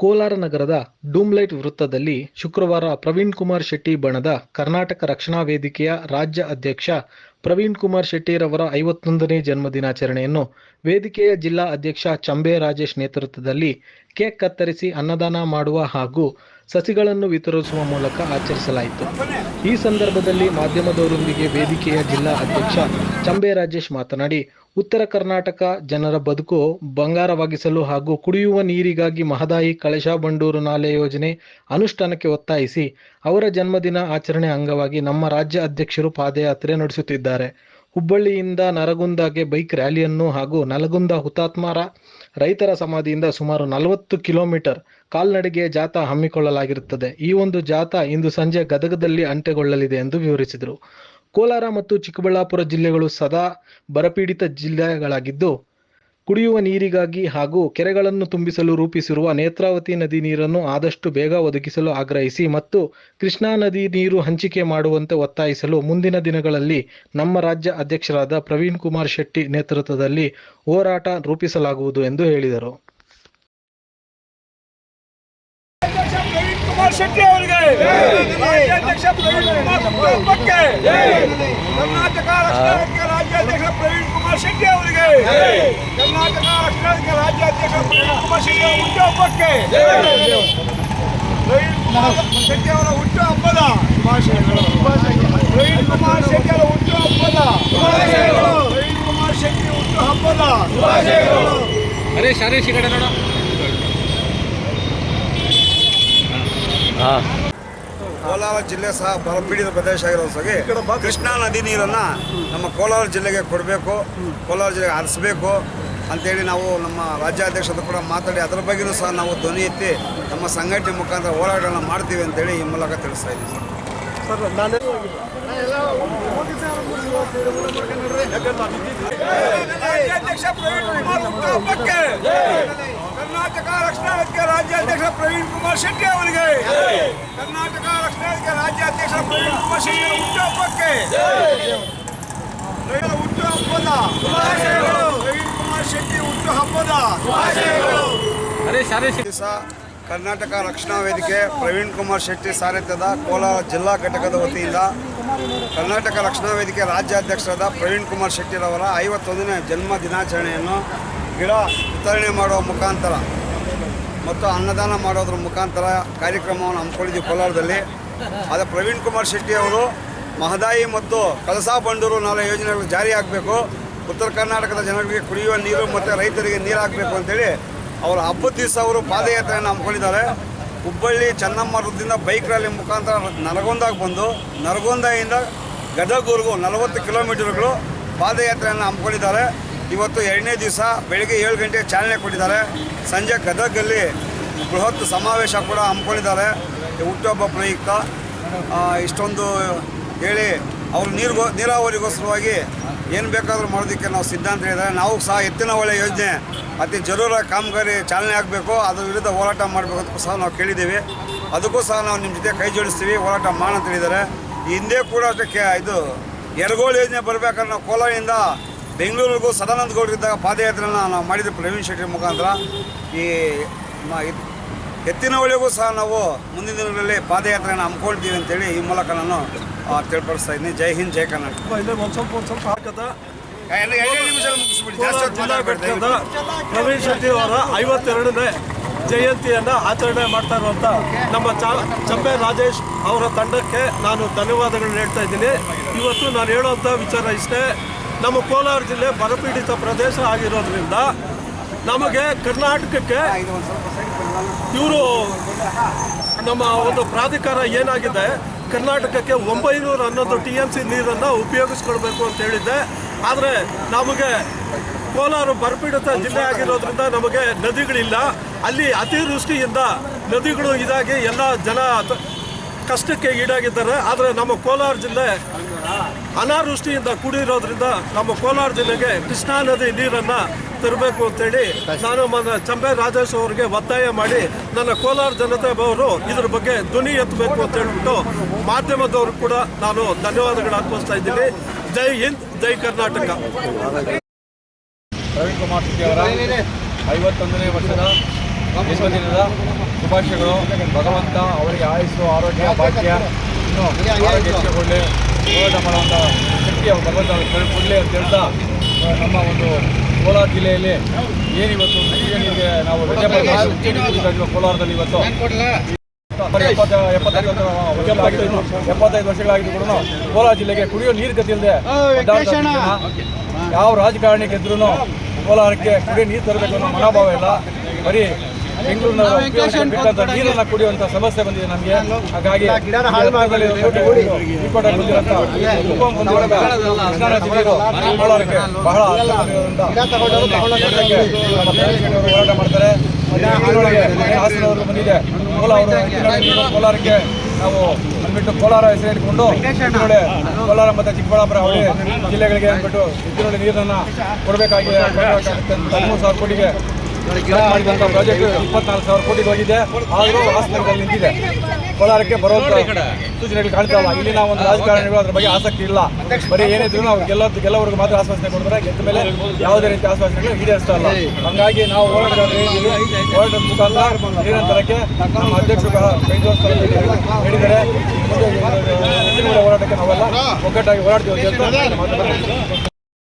ಕೋಲಾರ ನಗರದ ಡೂಮ್ಲೈಟ್ ವೃತ್ತದಲ್ಲಿ ಶುಕ್ರವಾರ ಪ್ರವೀಣ್ ಕುಮಾರ್ ಶೆಟ್ಟಿ ಬಣದ ಕರ್ನಾಟಕ ರಕ್ಷಣಾ ವೇದಿಕೆಯ ರಾಜ್ಯ ಅಧ್ಯಕ್ಷ ಪ್ರವೀಣ್ ಕುಮಾರ್ ಶೆಟ್ಟಿರವರ ಐವತ್ತೊಂದನೇ ಜನ್ಮದಿನಾಚರಣೆಯನ್ನು ವೇದಿಕೆಯ ಜಿಲ್ಲಾ ಅಧ್ಯಕ್ಷ ಚಂಬೆ ರಾಜೇಶ್ ನೇತೃತ್ವದಲ್ಲಿ ಕೇಕ್ ಕತ್ತರಿಸಿ ಅನ್ನದಾನ ಮಾಡುವ ಹಾಗೂ ಸಸಿಗಳನ್ನು ವಿತರಿಸುವ ಮೂಲಕ ಆಚರಿಸಲಾಯಿತು. ಈ ಸಂದರ್ಭದಲ್ಲಿ ಮಾಧ್ಯಮದವರೊಂದಿಗೆ ವೇದಿಕೆಯ ಜಿಲ್ಲಾ ಅಧ್ಯಕ್ಷ ಚಂಬೆ ರಾಜೇಶ್ ಮಾತನಾಡಿ, ಉತ್ತರ ಕರ್ನಾಟಕ ಜನರ ಬದುಕು ಬಂಗಾರವಾಗಿಸಲು ಹಾಗೂ ಕುಡಿಯುವ ನೀರಿಗಾಗಿ ಮಹದಾಯಿ ಕಳಶಾ ಬಂಡೂರು ನಾಲೆ ಯೋಜನೆ ಅನುಷ್ಠಾನಕ್ಕೆ ಒತ್ತಾಯಿಸಿ, ಅವರ ಜನ್ಮದಿನ ಆಚರಣೆ ಅಂಗವಾಗಿ ನಮ್ಮ ರಾಜ್ಯ ಅಧ್ಯಕ್ಷರು ಪಾದಯಾತ್ರೆ ನಡೆಸುತ್ತಿದ್ದಾರೆ. ಹುಬ್ಬಳ್ಳಿಯಿಂದ ನರಗುಂದಗೆ ಬೈಕ್ ರ್ಯಾಲಿಯನ್ನು ಹಾಗೂ ನಲಗುಂದ ಹುತಾತ್ಮರ ರೈತರ ಸಮಾಧಿಯಿಂದ ಸುಮಾರು ನಲವತ್ತು ಕಿಲೋಮೀಟರ್ ಕಾಲ್ನಡಿಗೆ ಜಾಥಾ ಹಮ್ಮಿಕೊಳ್ಳಲಾಗಿರುತ್ತದೆ. ಈ ಒಂದು ಜಾಥಾ ಇಂದು ಸಂಜೆ ಗದಗದಲ್ಲಿ ಅಂತ್ಯಗೊಳ್ಳಲಿದೆ ಎಂದು ವಿವರಿಸಿದರು. ಕೋಲಾರ ಮತ್ತು ಚಿಕ್ಕಬಳ್ಳಾಪುರ ಜಿಲ್ಲೆಗಳು ಸದಾ ಬರಪೀಡಿತ ಜಿಲ್ಲೆಗಳಾಗಿದ್ದು, ಕುಡಿಯುವ ನೀರಿಗಾಗಿ ಹಾಗೂ ಕೆರೆಗಳನ್ನು ತುಂಬಿಸಲು ರೂಪಿಸಿರುವ ನೇತ್ರಾವತಿ ನದಿ ನೀರನ್ನು ಆದಷ್ಟು ಬೇಗ ಒದಗಿಸಲು ಆಗ್ರಹಿಸಿ ಮತ್ತು ಕೃಷ್ಣಾ ನದಿ ನೀರು ಹಂಚಿಕೆ ಮಾಡುವಂತೆ ಒತ್ತಾಯಿಸಲು ಮುಂದಿನ ದಿನಗಳಲ್ಲಿ ನಮ್ಮ ರಾಜ್ಯ ಅಧ್ಯಕ್ಷರಾದ ಪ್ರವೀಣ್ ಕುಮಾರ್ ಶೆಟ್ಟಿ ನೇತೃತ್ವದಲ್ಲಿ ಹೋರಾಟ ರೂಪಿಸಲಾಗುವುದು ಎಂದು ಹೇಳಿದರು. ಕುಮಾರ್ ಶೆಟ್ಟಿ ಅವರಿಗೆ. ರಾಜ್ಯಾಧ್ಯಕ್ಷ ಪ್ರವೀಣ್ ಕುಮಾರ್ ಕರ್ನಾಟಕ ರಕ್ಷಣಾ ರಾಜ್ಯಾಧ್ಯಕ್ಷ ಪ್ರವೀಣ್ ಕುಮಾರ್ ಶೆಟ್ಟಿ ಅವರಿಗೆ. ಕರ್ನಾಟಕ ರಕ್ಷಣಾ ರಾಜ್ಯಾಧ್ಯಕ್ಷ ಪ್ರವೀಣ್ ಕುಮಾರ್ ಶೆಟ್ಟಿ ಅವರ ಹುಟ್ಟುಹಬ್ಬಕ್ಕೆ. ಪ್ರವೀಣ್ ಕುಮಾರ್ ಶೆಟ್ಟಿ ಅವರ ಹುಟ್ಟು ಹಬ್ಬದ ಪ್ರವೀಣ್ ಕುಮಾರ್ ಶೆಟ್ಟಿ ಅವರ ಹುಟ್ಟು ಹಬ್ಬದ ಪ್ರವೀಣ್ ಕುಮಾರ್ ಶೆಟ್ಟಿ ಹುಟ್ಟು ಹಬ್ಬದ ಹರೀಶ್ ಹರೀಶ್ ಈ ಕಡೆ ನೋಡು. ಕೋಲಾರ ಜಿಲ್ಲೆ ಸಹ ಬರಪೀಡಿತ ಪ್ರದೇಶ ಆಗಿರೋ ಸಗಿ ಕೃಷ್ಣಾ ನದಿ ನೀರನ್ನು ನಮ್ಮ ಕೋಲಾರ ಜಿಲ್ಲೆಗೆ ಕೊಡಬೇಕು ಕೋಲಾರ ಜಿಲ್ಲೆಗೆ ಹರಿಸಬೇಕು ಅಂತೇಳಿ ನಾವು ನಮ್ಮ ರಾಜ್ಯಾಧ್ಯಕ್ಷರು ಕೂಡ ಮಾತಾಡಿ ಅದರ ಬಗ್ಗೆಯೂ ಸಹ ನಾವು ಧ್ವನಿ ಎತ್ತಿ ನಮ್ಮ ಸಂಘಟನೆ ಮುಖಾಂತರ ಹೋರಾಟಗಳನ್ನು ಮಾಡ್ತೀವಿ ಅಂತೇಳಿ ಈ ಮೂಲಕ ತಿಳಿಸ್ತಾ ಇದ್ದೀವಿ ಸರ್ ಕರ್ನಾಟಕ ರಕ್ಷಣಾ ವೇದಿಕೆ ರಾಜ್ಯಾಧ್ಯಕ್ಷ ಪ್ರವೀಣ್ ಕುಮಾರ್ ಶೆಟ್ಟಿ ಅವರಿಗೆ. ಕರ್ನಾಟಕ ರಕ್ಷಣಾ ವೇದಿಕೆ ರಾಜ್ಯಾಧ್ಯಕ್ಷ ಪ್ರವೀಣ್ ಕುಮಾರ್ ಶೆಟ್ಟಿ ಹುಟ್ಟುಹಬ್ಬಕ್ಕೆ ಹುಟ್ಟುಹಬ್ಬದ ಪ್ರವೀಣ್ ಕುಮಾರ್ ಶೆಟ್ಟಿ ಹುಟ್ಟುಹಬ್ಬದ ಕರ್ನಾಟಕ ರಕ್ಷಣಾ ವೇದಿಕೆ ಪ್ರವೀಣ್ ಕುಮಾರ್ ಶೆಟ್ಟಿ ಸಾರಥ್ಯದ ಕೋಲಾರ ಜಿಲ್ಲಾ ಘಟಕದ ವತಿಯಿಂದ ಕರ್ನಾಟಕ ರಕ್ಷಣಾ ವೇದಿಕೆ ರಾಜ್ಯಾಧ್ಯಕ್ಷರಾದ ಪ್ರವೀಣ್ ಕುಮಾರ್ ಶೆಟ್ಟಿರವರ ಐವತ್ತೊಂದನೇ ಜನ್ಮ ದಿನಾಚರಣೆಯನ್ನು ಗಿಡ ವಿತರಣೆ ಮಾಡುವ ಮುಖಾಂತರ ಮತ್ತು ಅನ್ನದಾನ ಮಾಡೋದ್ರ ಮುಖಾಂತರ ಕಾರ್ಯಕ್ರಮವನ್ನು ಹಮ್ಮಿಕೊಂಡಿದ್ದೀವಿ ಕೋಲಾರದಲ್ಲಿ. ಆದರೆ ಪ್ರವೀಣ್ ಕುಮಾರ್ ಶೆಟ್ಟಿ ಅವರು ಮಹದಾಯಿ ಮತ್ತು ಕಳಸಾ ಬಂಡೂರು ನಾಲ್ಕು ಯೋಜನೆಗಳು ಜಾರಿ ಆಗಬೇಕು. ಉತ್ತರ ಕರ್ನಾಟಕದ ಜನರಿಗೆ ಕುಡಿಯುವ ನೀರು ಮತ್ತು ರೈತರಿಗೆ ನೀರು ಹಾಕಬೇಕು ಅಂತೇಳಿ ಅವರ ಹಬ್ಬದ ದಿವಸ ಅವರು ಪಾದಯಾತ್ರೆಯನ್ನು ಹಮ್ಮಿಕೊಂಡಿದ್ದಾರೆ. ಹುಬ್ಬಳ್ಳಿ ಚೆನ್ನಮ್ಮ ವೃದ್ಧಿಂದ ಬೈಕ್ ರ್ಯಾಲಿ ಮುಖಾಂತರ ನರಗೊಂದಾಗೆ ಬಂದು ನರಗೊಂದದಿಂದ ಗದಗವರೆಗೂ ನಲವತ್ತು ಕಿಲೋಮೀಟರ್ಗಳು ಪಾದಯಾತ್ರೆಯನ್ನು ಹಮ್ಮಿಕೊಂಡಿದ್ದಾರೆ. ಇವತ್ತು ಎರಡನೇ ದಿವಸ ಬೆಳಗ್ಗೆ ಏಳು ಗಂಟೆಗೆ ಚಾಲನೆ ಕೊಟ್ಟಿದ್ದಾರೆ. ಸಂಜೆ ಗದಗಲ್ಲಿ ಬೃಹತ್ ಸಮಾವೇಶ ಕೂಡ ಹಮ್ಮಿಕೊಂಡಿದ್ದಾರೆ. ಹುಟ್ಟುಹಬ್ಬ ಪ್ರಯುಕ್ತ. ಇಷ್ಟೊಂದು ಹೇಳಿ ಅವರು ನೀರಿಗೋ, ನೀರಾವರಿಗೋಸ್ಕರವಾಗಿ ಏನು ಬೇಕಾದರೂ ಮಾಡೋದಕ್ಕೆ ನಾವು ಸಿದ್ಧಾಂತ ಹೇಳಿದ್ದಾರೆ. ನಾವು ಸಹ ಎತ್ತಿನ ಒಳ್ಳೆ ಯೋಜನೆ ಅತಿ ಜರೂರ ಕಾಮಗಾರಿ ಚಾಲನೆ ಆಗಬೇಕು. ಅದರ ವಿರುದ್ಧ ಹೋರಾಟ ಮಾಡಬೇಕು ಅಂತ ಸಹ ನಾವು ಕೇಳಿದ್ದೀವಿ. ಅದಕ್ಕೂ ಸಹ ನಾವು ನಿಮ್ಮ ಜೊತೆ ಕೈ ಜೋಡಿಸ್ತೀವಿ. ಹೋರಾಟ ಮಾಡೋಣ ಅಂತ ಹೇಳಿದ್ದಾರೆ. ಹಿಂದೆ ಕೂಡ ಅಷ್ಟಕ್ಕೆ ಇದು ಎರಗೋಳು ಯೋಜನೆ ಬರಬೇಕಾದ್ರೆ ನಾವು ಕೋಲಾರದಿಂದ ಬೆಂಗಳೂರಿಗೂ ಸದಾನಂದ ಗೌಡರಿದ್ದಾಗ ಪಾದಯಾತ್ರೆಯನ್ನು ನಾವು ಮಾಡಿದ ಪ್ರವೀಣ್ ಶೆಟ್ಟಿ ಮುಖಾಂತರ. ಈ ಎತ್ತಿನವಳಿಗೂ ಸಹ ನಾವು ಮುಂದಿನ ದಿನಗಳಲ್ಲಿ ಪಾದಯಾತ್ರೆಯನ್ನು ಹಮ್ಮಿಕೊಳ್ತೀವಿ ಅಂತೇಳಿ ಈ ಮೂಲಕ ನಾನು ತಿಳಿಪಡಿಸ್ತಾ ಇದ್ದೀನಿ. ಜೈ ಹಿಂದ್ ಜೈ ಕರ್ನಾಟಕ. ಒಂದು ಸ್ವಲ್ಪ ಒಂದು ಸ್ವಲ್ಪ ಹಾಕದ. ಪ್ರವೀಣ್ ಶೆಟ್ಟಿ ಅವರ ಐವತ್ತೆರಡನೇ ಜಯಂತಿಯನ್ನು ಆಚರಣೆ ಮಾಡ್ತಾ ಇರುವಂಥ ನಮ್ಮ ಚ- ಚಂಬೆ ರಾಜೇಶ್ ಅವರ ತಂಡಕ್ಕೆ ನಾನು ಧನ್ಯವಾದಗಳನ್ನ ಹೇಳ್ತಾ ಇದ್ದೀನಿ. ಇವತ್ತು ನಾನು ಹೇಳುವಂಥ ವಿಚಾರ ಇಷ್ಟೇ. ನಮ್ಮ ಕೋಲಾರ ಜಿಲ್ಲೆ ಬರಪೀಡಿತ ಪ್ರದೇಶ ಆಗಿರೋದ್ರಿಂದ ನಮಗೆ ಕರ್ನಾಟಕಕ್ಕೆ ಇವರು ನಮ್ಮ ಒಂದು ಪ್ರಾಧಿಕಾರ ಏನಾಗಿದೆ, ಕರ್ನಾಟಕಕ್ಕೆ ಒಂಬೈನೂರ ಹನ್ನೊಂದು ಟಿ ಎಂ ಸಿ ನೀರನ್ನು ಉಪಯೋಗಿಸ್ಕೊಳ್ಬೇಕು ಅಂತ ಹೇಳಿದ್ದೆ. ಆದರೆ ನಮಗೆ ಕೋಲಾರ ಬರಪೀಡಿತ ಜಿಲ್ಲೆ ಆಗಿರೋದ್ರಿಂದ ನಮಗೆ ನದಿಗಳಿಲ್ಲ. ಅಲ್ಲಿ ಅತಿವೃಷ್ಟಿಯಿಂದ ನದಿಗಳು ಇದಾಗಿ ಎಲ್ಲ ಜನ ಕಷ್ಟಕ್ಕೆ ಈಡಾಗಿದ್ದಾರೆ. ಆದರೆ ನಮ್ಮ ಕೋಲಾರ ಜಿಲ್ಲೆ ಅನಾವೃಷ್ಟಿಯಿಂದ ಕೂಡಿರೋದ್ರಿಂದ ನಮ್ಮ ಕೋಲಾರ ಜಿಲ್ಲೆಗೆ ಕೃಷ್ಣಾ ನದಿ ನೀರನ್ನು ತರಬೇಕು ಅಂತೇಳಿ ನಾನು ಚಂಬೆ ರಾಜೇಶ್ ಅವರಿಗೆ ಒತ್ತಾಯ ಮಾಡಿ ನನ್ನ ಕೋಲಾರ ಜನತೆ ಅವರು ಇದ್ರ ಬಗ್ಗೆ ಧ್ವನಿ ಎತ್ತಬೇಕು ಅಂತ ಹೇಳ್ಬಿಟ್ಟು ಮಾಧ್ಯಮದವರು ಕೂಡ ನಾನು ಧನ್ಯವಾದಗಳು ಅರ್ಪಿಸ್ತಾ ಇದ್ದೀನಿ. ಜೈ ಹಿಂದ್, ಜೈ ಕರ್ನಾಟಕ. ರವಿಕುಮಾರ್ ಐವತ್ತೊಂದನೇ ವರ್ಷದ ಜನ್ಮದಿನದ ಶುಭಾಶಯಗಳು. ಭಗವಂತ ಅವರಿಗೆ ಆಯುಸ್ಸು, ಆರೋಗ್ಯ, ಭಾಗ್ಯ. ಹೆಚ್ಚಿಕೊಳ್ಳಿ ಹೋರಾಟ ಮಾಡುವಂಥ ಶಕ್ತಿಯ ಭಗವಂತ ಅವ್ರಿಗೆ ಕೊಡಲಿ ಅಂತ ಹೇಳ್ತಾ ನಮ್ಮ ಒಂದು ಕೋಲಾರ ಜಿಲ್ಲೆಯಲ್ಲಿ ಏನಿವತ್ತು ನೀರಿಗೆ ನಾವು ರಜೆ ಇದ್ವಿ ಕೋಲಾರದಲ್ಲಿ ಇವತ್ತು. ಎಪ್ಪತ್ತೈದು ವರ್ಷ- ಎಪ್ಪತ್ತೈದು ಎಪ್ಪತ್ತೈದು ವರ್ಷಗಳಾಗಿದ್ದು ಕೂಡ ಕೋಲಾರ ಜಿಲ್ಲೆಗೆ ಕುಡಿಯೋ ನೀರು ಇದ್ದೀವಿ ಯಾವ ರಾಜಕಾರಣಿ ಗೆದ್ರೂ ಕೋಲಾರಕ್ಕೆ ಕುಡಿಯೋ ನೀರು ತರಬೇಕು ಅನ್ನೋ ಮನೋಭಾವ ಇಲ್ಲ. ಬರೀ ಬೆಂಗಳೂರಿನ ನೀರನ್ನ ಕುಡಿಯುವಂತ ಸಮಸ್ಯೆ ಬಂದಿದೆ ನಮಗೆ. ಹಾಗಾಗಿ ಬಹಳ ಹೋರಾಟ ಮಾಡ್ತಾರೆ. ಹಾಸನವರೆಗೂ ಬಂದಿದೆ. ಕೋಲಾರಕ್ಕೆ ನಾವು ಅಂದ್ಬಿಟ್ಟು ಕೋಲಾರ ಹೆಸರು ಇಟ್ಕೊಂಡು ಕೋಲಾರ ಮತ್ತು ಚಿಕ್ಕಬಳ್ಳಾಪುರ ಅವಳಿ ಜಿಲ್ಲೆಗಳಿಗೆ ಅಂದ್ಬಿಟ್ಟು ಈಗಿನೊಳಗೆ ನೀರನ್ನ ಕೊಡಬೇಕಾಗಿದೆ. ಹದಿಮೂರು ಸಾವಿರ ಕೋಟಿಗೆ ಮಾಡಿದಂಥ ಪ್ರಾಜೆಕ್ಟ್ ಇಪ್ಪತ್ನಾಲ್ಕು ಸಾವಿರ ಕೋಟಿಗೆ ಹೋಗಿದೆ. ಆದರೂ ಹಾಸನದಲ್ಲಿ ನಿಂತಿದೆ. ಕೋಲಾರಕ್ಕೆ ಬರುವಂಥ ಸೂಚನೆಗಳು ಕಾಣ್ತಾವಲ್ಲ ನಾವು ಒಂದು ರಾಜಕಾರಣಿಗಳು ಅದ್ರ ಬಗ್ಗೆ ಆಸಕ್ತಿ ಇಲ್ಲ. ಬರೀ ಏನಿದ್ರು ನಾವು ಗೆಲ್ಲ ಗೆಲ್ಲವರೆಗೂ ಮಾತ್ರ ಆಶ್ವಾಸನೆ ಕೊಡ್ತಾರೆ. ಗೆದ್ದ ಮೇಲೆ ಯಾವುದೇ ರೀತಿ ಆಶ್ವಾಸನೆಗಳು ಈಡೇರಿಸ್ತಾ ಇಲ್ಲ. ಹಾಗಾಗಿ ನಾವು ಹೋರಾಟಗಾರರು ಹೋರಾಟದ ಮುಖಾಂತರ ನಿರಂತರಕ್ಕೆ ತರಕ್ಕೆ ನಮ್ಮ ಅಧ್ಯಕ್ಷರು ಹೇಳಿದರೆ ಮುಂದೆ ಹೋರಾಟಕ್ಕೆ ನಾವೆಲ್ಲ ಒಗ್ಗಟ್ಟಾಗಿ ಹೋರಾಡ್ತೀವಿ ಅಂತ